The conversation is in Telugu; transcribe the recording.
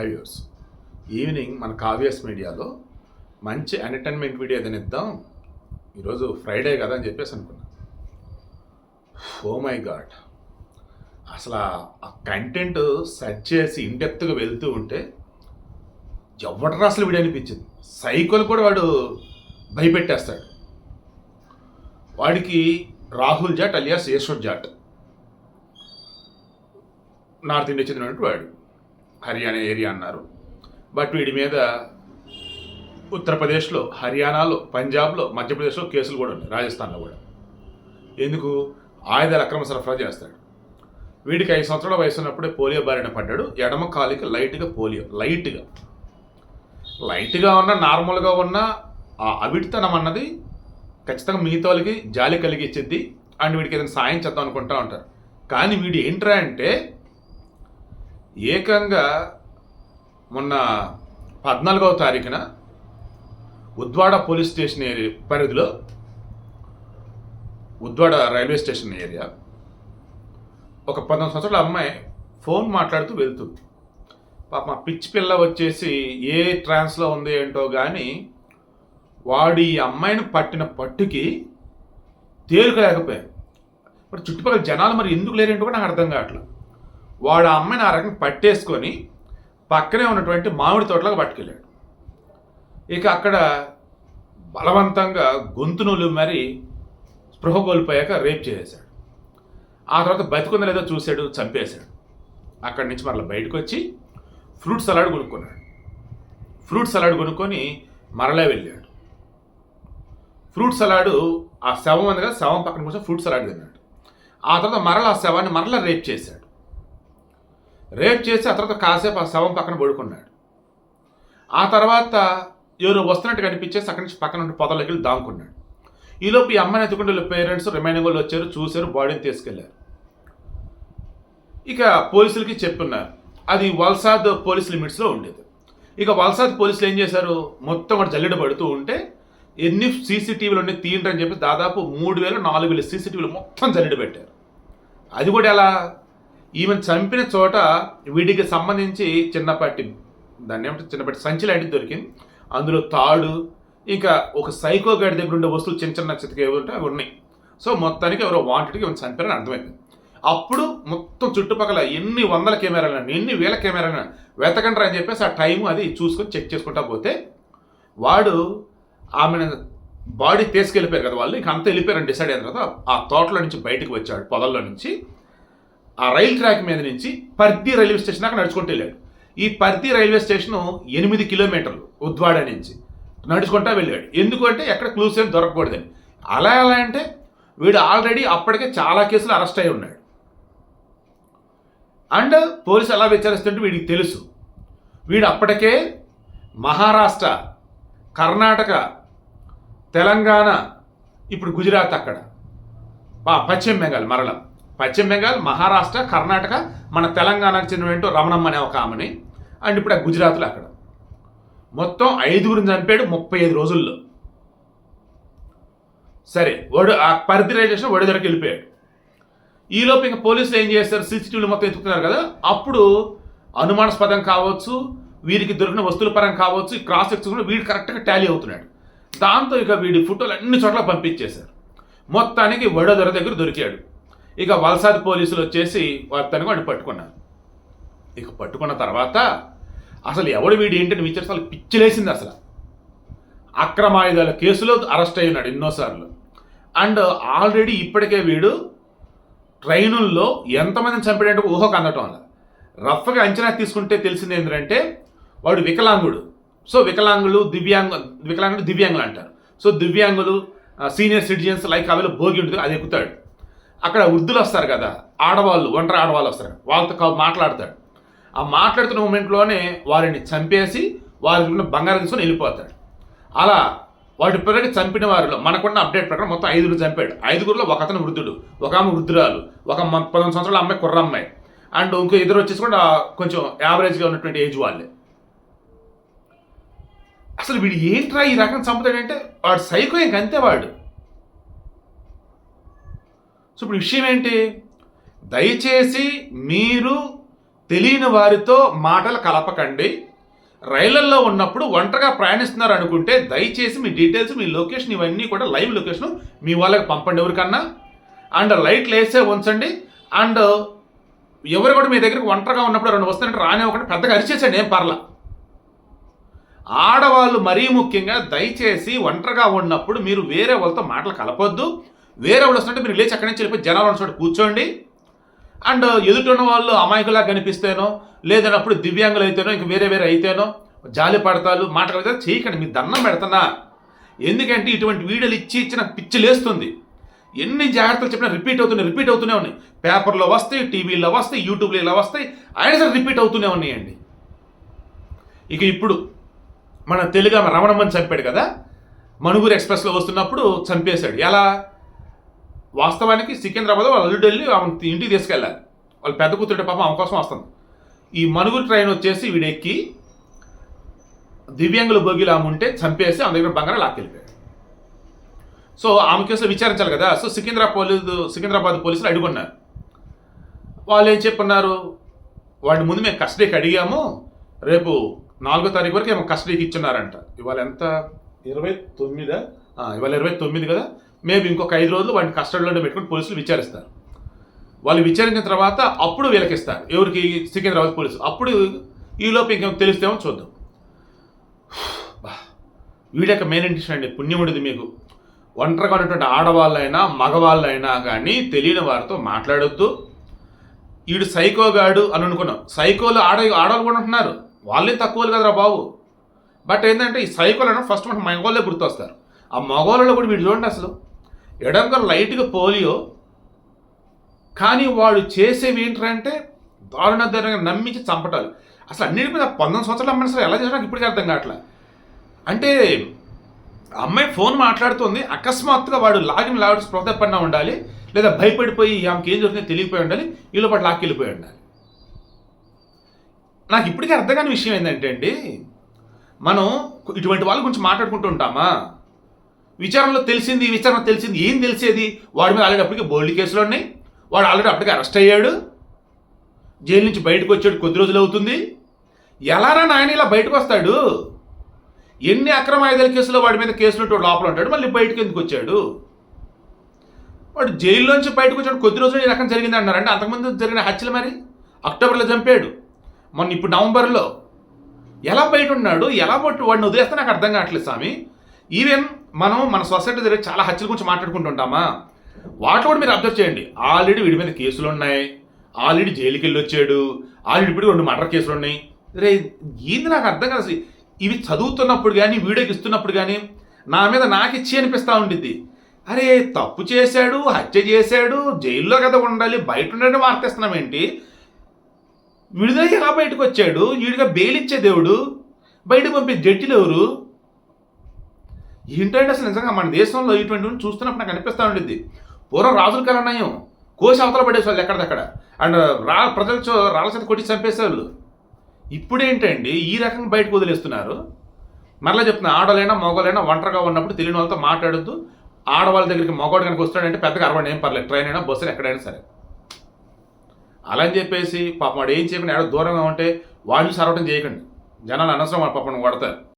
హైవ్యూర్స్ ఈవినింగ్ మన కావ్యస్ మీడియాలో మంచి ఎంటర్టైన్మెంట్ వీడియో ఏదైనా ఇద్దాం. ఈరోజు ఫ్రైడే కదా అని చెప్పేసి అనుకున్నా. ఓ మై గాడ్ అసలు ఆ కంటెంట్ సెర్చ్ చేసి ఇండెప్త్గా వెళ్తూ ఉంటే ఎవడరా అసలు వీడియో అనిపించింది. సైకిల్ కూడా వాడు భయపెట్టేస్తాడు. వాడికి Rahul Jat alias Yashwar Jat north India చెందినటువంటి వాడు. హర్యానా ఏరియా అన్నారు. బట్ వీడి మీద ఉత్తరప్రదేశ్లో హర్యానాలో పంజాబ్లో మధ్యప్రదేశ్లో కేసులు కూడా ఉన్నాయి రాజస్థాన్లో కూడా. ఎందుకు? ఆయుధాల అక్రమ సరఫరా చేస్తాడు. వీడికి ఐదు సంవత్సరాల వయసు ఉన్నప్పుడే పోలియో బారిన పడ్డాడు. ఎడమ కాలికి లైట్గా పోలియో లైట్గా. లైట్గా ఉన్న నార్మల్గా ఉన్న ఆ అవిటితనం అన్నది ఖచ్చితంగా మిగతా వాళ్ళకి జాలి కలిగించిద్ది. అండ్ వీడికి ఏదైనా సాయం చేద్దాం అనుకుంటా ఉంటారు. కానీ వీడు ఏంట్రా అంటే ఏకంగా మొన్న పద్నాలుగవ తారీఖున ఉద్వాడ పోలీస్ స్టేషన్ ఏరియా పరిధిలో ఉద్వాడ రైల్వే స్టేషన్ ఏరియా ఒక పంతొమ్మిది సంవత్సరాల అమ్మాయి ఫోన్ మాట్లాడుతూ వెళ్తుంది పాప పిచ్చి పిల్ల వచ్చేసి ఏ ట్రాన్స్లో ఉంది ఏంటో కానీ వాడి ఈ అమ్మాయిని పట్టిన పట్టుకి తేలికలేకపోయాను మరి చుట్టుపక్కల జనాలు మరి ఎందుకు లేరేంటో కూడా నాకు అర్థం కావట్లేదు. వాడు ఆ అమ్మాయిని ఆ రకంగా పట్టేసుకొని పక్కనే ఉన్నటువంటి మామిడి తోటలోకి పట్టుకెళ్ళాడు. ఇక అక్కడ బలవంతంగా గొంతునులు మరి స్పృహ కోల్పోయాక రేప్ చేసేశాడు. ఆ తర్వాత బతికుందో లేదో చూశాడు చంపేశాడు. అక్కడి నుంచి మరలా బయటకు వచ్చి ఫ్రూట్ సలాడ్ కొనుక్కున్నాడు. ఫ్రూట్ సలాడ్ కొనుక్కొని మరలే వెళ్ళాడు. ఫ్రూట్ సలాడు ఆ శవం అనగా శవం పక్కన కోసం ఫ్రూట్ సలాడ్ తిన్నాడు. ఆ తర్వాత మరలా ఆ శవాన్ని మరలా రేప్ చేశాడు. రేప్ చేసి ఆ తర్వాత కాసేపు ఆ శవం పక్కన పడుకున్నాడు. ఆ తర్వాత ఎవరు వస్తున్నట్టు కనిపించేసి అక్కడి నుంచి పక్కన ఉండి పొదలోకి వెళ్ళి దాముకున్నాడు. ఈలోపు ఈ అమ్మాయిని ఎత్తుకుంటే పేరెంట్స్ రిమైనింగ్ వాళ్ళు వచ్చారు చూశారు బాడీని తీసుకెళ్ళారు. ఇక పోలీసులకి చెప్పున్నారు. అది వల్సాద్ పోలీస్ లిమిట్స్లో ఉండేది. ఇక వల్సాద్ పోలీసులు ఏం చేశారు? మొత్తం కూడా జల్లెడ పడుతూ ఉంటే ఎన్ని సీసీటీవీలు ఉన్నాయి తీయండి అని చెప్పి దాదాపు మూడు వేల నాలుగు వేల సీసీటీవీలు మొత్తం జల్లెడ పెట్టారు. అది కూడా ఎలా? ఈమెను చంపిన చోట వీడికి సంబంధించి చిన్నపాటి దాన్ని ఏమంటే చిన్నపాటి సంచి లాంటిది దొరికింది. అందులో తాడు ఇంకా ఒక సైకో గాడి దగ్గర ఉండే వస్తువులు చిన్న చిన్న చితక ఏవి ఉంటే అవి ఉన్నాయి. సో మొత్తానికి ఎవరో వాంటెడ్కి ఏమైనా చంపారని అర్థమైంది. అప్పుడు మొత్తం చుట్టుపక్కల ఎన్ని వందల కెమెరాలు ఎన్ని వేల కెమెరాలు వెతకండి అని చెప్పేసి ఆ టైం అది చూసుకొని చెక్ చేసుకుంటా పోతే వాడు ఆమెను బాడీ తీసుకెళ్ళిపోయారు కదా వాళ్ళు. ఇంకా అంతా వెళ్ళిపోయారని డిసైడ్ అయిన తర్వాత ఆ తోటలో నుంచి బయటకు వచ్చాడు పొదల్లో నుంచి. ఆ రైల్ ట్రాక్ మీద నుంచి పర్తి రైల్వే స్టేషన్ దాకా నడుచుకుంటూ వెళ్ళాడు. ఈ పర్తి రైల్వే స్టేషన్ ఎనిమిది కిలోమీటర్లు ఉద్వాడ నుంచి నడుచుకుంటా వెళ్ళాడు. ఎందుకంటే ఎక్కడ క్లూస్ ఏం దొరకకూడదని. అలా ఎలా అంటే వీడు ఆల్రెడీ అప్పటికే చాలా కేసులు అరెస్ట్ అయి ఉన్నాడు. అండ్ పోలీసు ఎలా విచారిస్తుంటే వీడికి తెలుసు. వీడు అప్పటికే మహారాష్ట్ర కర్ణాటక తెలంగాణ ఇప్పుడు గుజరాత్ అక్కడ. పశ్చిమ బెంగాల్ మరలం. పశ్చిమ బెంగాల్ మహారాష్ట్ర కర్ణాటక మన తెలంగాణకు చెందిన రమణమ్మ అనే ఒక ఆమెని. అండ్ ఇప్పుడు ఆ గుజరాత్లో అక్కడ. మొత్తం ఐదుగురిని చంపాడు ముప్పై ఐదు రోజుల్లో. సరే వడు ఆ పరిధిరైజేషన్ రైలు వెళ్ళిపోయాడు. ఈలోపు ఇంకా పోలీసులు ఏం చేస్తారు? సీసీటీవీలు మొత్తం ఎత్తుకున్నారు కదా? అప్పుడు అనుమానాస్పదం కావచ్చు వీరికి దొరికిన వస్తువుల పరం కావచ్చు ఈ క్రాస్ ఎక్స్కుండా వీడు కరెక్ట్గా టాలీ అవుతున్నాడు. దాంతో ఇక వీడి ఫోటోలు అన్ని చోట్ల పంపించేశారు. మొత్తానికి వడోదర దగ్గర దొరికాడు. ఇక వల్సాద్ పోలీసులు వచ్చేసి వాడిని వాడిని పట్టుకున్నారు. ఇక పట్టుకున్న తర్వాత అసలు ఎవడు వీడు ఏంటని విచారిస్తే పిచ్చిలేసింది అసలు. అక్రమాయుధాల కేసులో అరెస్ట్ అయి ఉన్నాడు ఎన్నోసార్లు అండ్ ఆల్రెడీ ఇప్పటికే వీడు ట్రైనుల్లో ఎంతమందిని చంపాడంటే ఊహకు అందటం వల్ల రఫ్గా అంచనా తీసుకుంటే తెలిసింది ఏంటంటే వాడు వికలాంగుడు. సో వికలాంగులు దివ్యాంగ వికలాంగులు దివ్యాంగులు అంటారు. సో దివ్యాంగులు సీనియర్ సిటిజన్స్ లైక్ అవేలో భోగి ఉంటుంది అది ఎక్కుతాడు అక్కడ వృద్ధులు వస్తారు కదా ఆడవాళ్ళు ఒంటరి ఆడవాళ్ళు వస్తారు. వాళ్ళతో మాట్లాడతాడు. ఆ మాట్లాడుతున్న మూమెంట్లోనే వారిని చంపేసి వారి బంగారం తీసుకొని వెళ్ళిపోతాడు. అలా వాటి పిల్లకి చంపిన వారిలో మనకున్న అప్డేట్ ప్రకారం మొత్తం ఐదుగురు చంపాడు. ఐదుగురులో ఒక అతను వృద్ధుడు ఒక ఆమె వృద్ధురాలు ఒక మ- పదకొండు సంవత్సరాల అమ్మాయి కుర్ర అమ్మాయి. అండ్ ఇంకో ఇద్దరు వచ్చేసి కూడా కొంచెం యావరేజ్గా ఉన్నటువంటి ఏజ్ వాళ్ళే. అసలు వీడు ఏంట్రా ఈ రకం చంపుతాడంటే వాడు సైకో ఇంకంతే వాడు. సో ఇప్పుడు విషయం ఏంటి? దయచేసి మీరు తెలియని వారితో మాటలు కలపకండి. రైళ్ళలో ఉన్నప్పుడు ఒంటరిగా ప్రయాణిస్తున్నారు అనుకుంటే దయచేసి మీ డీటెయిల్స్ మీ లొకేషన్ ఇవన్నీ కూడా లైవ్ లొకేషన్ మీ వాళ్ళకి పంపండి ఎవరికన్నా. అండ్ లైట్లు వేసే ఉంచండి. అండ్ ఎవరు కూడా మీ దగ్గరికి ఒంటరిగా ఉన్నప్పుడు రెండు వస్తుంటే రాని ఒకటి పెద్దగా అరిచేసండి ఏం పర్ల. ఆడవాళ్ళు మరీ ముఖ్యంగా దయచేసి ఒంటరిగా ఉన్నప్పుడు మీరు వేరే వాళ్ళతో మాటలు కలపొద్దు. వేరే వాళ్ళు వస్తుంటే మీరు లేచి అక్కడి నుంచి వెళ్ళిపోయి జనాలు ఉన్న కూర్చోండి. అండ్ ఎదుటిన్న వాళ్ళు అమాయకులా కనిపిస్తేనో లేదన్నప్పుడు దివ్యాంగులు అయితేనో ఇంక వేరే వేరే అయితేనో జాలి పడతాలు మాట్లాడితే చేయకండి మీ దండం పెడుతున్నా ఎందుకంటే ఇటువంటి వీడియోలు ఇచ్చి ఇచ్చిన పిచ్చి లేస్తుంది. ఎన్ని జాగ్రత్తలు చెప్పినా రిపీట్ అవుతున్నాయి రిపీట్ అవుతూనే ఉన్నాయి. పేపర్లో వస్తాయి టీవీలో వస్తాయి యూట్యూబ్లో ఇలా వస్తాయి అయినా సరే రిపీట్ అవుతూనే ఉన్నాయండి. ఇక ఇప్పుడు మన తెలుగు రమణమ్మని చంపాడు కదా? మణుగూరు ఎక్స్ప్రెస్లో వస్తున్నప్పుడు చంపేశాడు. ఎలా? వాస్తవానికి సికింద్రాబాద్ వాళ్ళ అల్లుడు వెళ్ళి ఆమె ఇంటికి తీసుకెళ్ళాలి. వాళ్ళ పెద్ద కూతురు పాపం ఆమె కోసం వస్తుంది. ఈ మనుగురు ట్రైన్ వచ్చేసి వీడెక్కి దివ్యాంగుల బొగిలు ఆమె ఉంటే చంపేసి ఆమె దగ్గర బంగారం లాక్కెళ్ళిపోయాడు. సో ఆమె కేసులో విచారించాలి కదా. సో సికింద్రాబాద్ పోలీసు సికింద్రాబాద్ పోలీసులు అడుగున్నారు వాళ్ళు ఏం చెప్పున్నారు? వాడి ముందు మేము కస్టడీకి అడిగాము. రేపు నాలుగో తారీఖు వరకు ఏమో కస్టడీకి ఇచ్చున్నారంట. ఇవాళ ఎంత? ఇరవై తొమ్మిదా? ఇవాళ ఇరవై తొమ్మిది కదా. మేబీ ఇంకొక ఐదు రోజులు వాడిని కస్టడీలో పెట్టుకుని పోలీసులు విచారిస్తారు. వాళ్ళు విచారించిన తర్వాత అప్పుడు వీళ్ళకి ఎవరికి? సికింద్రాబాద్ పోలీసు అప్పుడు ఈలోపు ఇంకేమో తెలిస్తేమో చూద్దాం. వీడొక మెయిన్ ఇంటిషన్ అండి. పుణ్యముడిది మీకు. ఒంటరిగా ఉన్నటువంటి ఆడవాళ్ళైనా మగవాళ్ళైనా కానీ తెలియని వారితో మాట్లాడొద్దు. వీడు సైకోగాడు అని అనుకున్నాం. సైకోలు ఆడ ఆడవాళ్ళు కూడా ఉంటున్నారు. వాళ్ళే తక్కువలు కదరా బాబు. బట్ ఏంటంటే ఈ సైకోలు అంటే ఫస్ట్ మనకు మగవాళ్ళే గుర్తొస్తారు. ఆ మగవాళ్ళలో కూడా వీడు చూడండి అసలు. ఎడంగా లైట్గా పోలియో కానీ వాడు చేసేవి ఏంటంటే దారుణ దారుణంగా నమ్మించి చంపటాలు. అసలు అన్నిటి మీద పంతొమ్మిది సంవత్సరాలు అమ్మాయి అసలు ఎలా చేసినా ఇప్పటికీ అర్థం కావట్లే. అంటే అమ్మాయి ఫోన్ మాట్లాడుతుంది అకస్మాత్తుగా వాడు లాగిన లాగడం స్పృహ పడినా ఉండాలి లేదా భయపడిపోయి ఆమెకి ఏం జరుగుతుందో తెలియపోయి ఉండాలి వీళ్ళు పాటు లాక్కెళ్ళిపోయి ఉండాలి. నాకు ఇప్పటికీ అర్థం కాని విషయం ఏంటంటే అండి మనం ఇటువంటి వాళ్ళ గురించి మాట్లాడుకుంటూ ఉంటామా? విచారణలో తెలిసింది ఈ విచారణ తెలిసింది. ఏం తెలిసేది? వాడి మీద ఆల్రెడీ అప్పటికి బోల్డ్ కేసులు ఉన్నాయి. వాడు ఆల్రెడీ అప్పటికి అరెస్ట్ అయ్యాడు. జైలు నుంచి బయటకు వచ్చాడు. కొద్ది రోజులు అవుతుంది. ఎలారా నాయన ఇలా బయటకు వస్తాడు? ఎన్ని అక్రమ ఆయుధాల కేసులో వాడి మీద కేసులు లోపల ఉంటాడు. మళ్ళీ బయటకు ఎందుకు వచ్చాడు? వాడు జైల్లోంచి బయటకు వచ్చాడు. కొద్ది రోజులు ఈ రకం జరిగింది అంటారంటే అంతకుముందు జరిగిన హత్యలు మరి? అక్టోబర్లో చంపాడు. మొన్న ఇప్పుడు నవంబర్లో. ఎలా బయట ఉన్నాడు? ఎలా పట్టు వాడిని వదిలేస్తే నాకు అర్థం కావట్లేదు స్వామి. ఈవెన్ మనం మన సొసైటీ దగ్గర చాలా హత్యల గురించి మాట్లాడుకుంటుంటామా? వాటిలో కూడా మీరు అబ్జర్వ్ చేయండి. ఆల్రెడీ వీడి మీద కేసులు ఉన్నాయి. ఆల్రెడీ జైలుకి వెళ్ళి వచ్చాడు ఆల్రెడీ ఇప్పుడు రెండు మర్డర్ కేసులు ఉన్నాయి. రే ఏంది నాకు అర్థం కాదు ఇవి చదువుతున్నప్పుడు కానీ వీడియోకి ఇస్తున్నప్పుడు కానీ నా మీద నాకు ఇచ్చి అనిపిస్తూ ఉండిద్ది. అరే తప్పు చేశాడు హత్య చేశాడు జైల్లో కదా ఉండాలి బయట ఉండని వార్తిస్తున్నాం ఏంటి? విడుదల ఎలా బయటకు వచ్చాడు వీడిగా బెయిల్ ఇచ్చే దేవుడు బయటకు పంపే జడ్జిలు ఎవరు? ఏంటంటే అసలు నిజంగా మన దేశంలో ఇటువంటి చూస్తున్నప్పుడు నాకు అనిపిస్తూ ఉండిద్ది. పూర్వం రాజుల కాలం కోసి అవతల పడేసేవాళ్ళు ఎక్కడిదక్కడ. అండ్ రా ప్రజల చో- రాళ్ళ చేత కొట్టి చంపేసేవాళ్ళు. ఇప్పుడు ఏంటండి ఈ రకంగా బయటకు వదిలేస్తున్నారు. మరలా చెప్తున్నా ఆడలైనా మగవాళ్ళైనా ఒంటరిగా ఉన్నప్పుడు తెలియని వాళ్ళతో మాట్లాడుతూ ఆడవాళ్ళ దగ్గరికి మగవాడు కనుక వస్తాడంటే పెద్దగా అరవండి ఏం పర్లేదు. ట్రైన్ అయినా బస్సు ఎక్కడైనా సరే. అలా అని చెప్పేసి పాపం వాడు ఏం చేయకుండా ఎక్కడ దూరంగా ఉంటే వాళ్ళు సరవటం చేయకండి. జనాలు అనవసరం వాళ్ళ పాపం కొడతారు.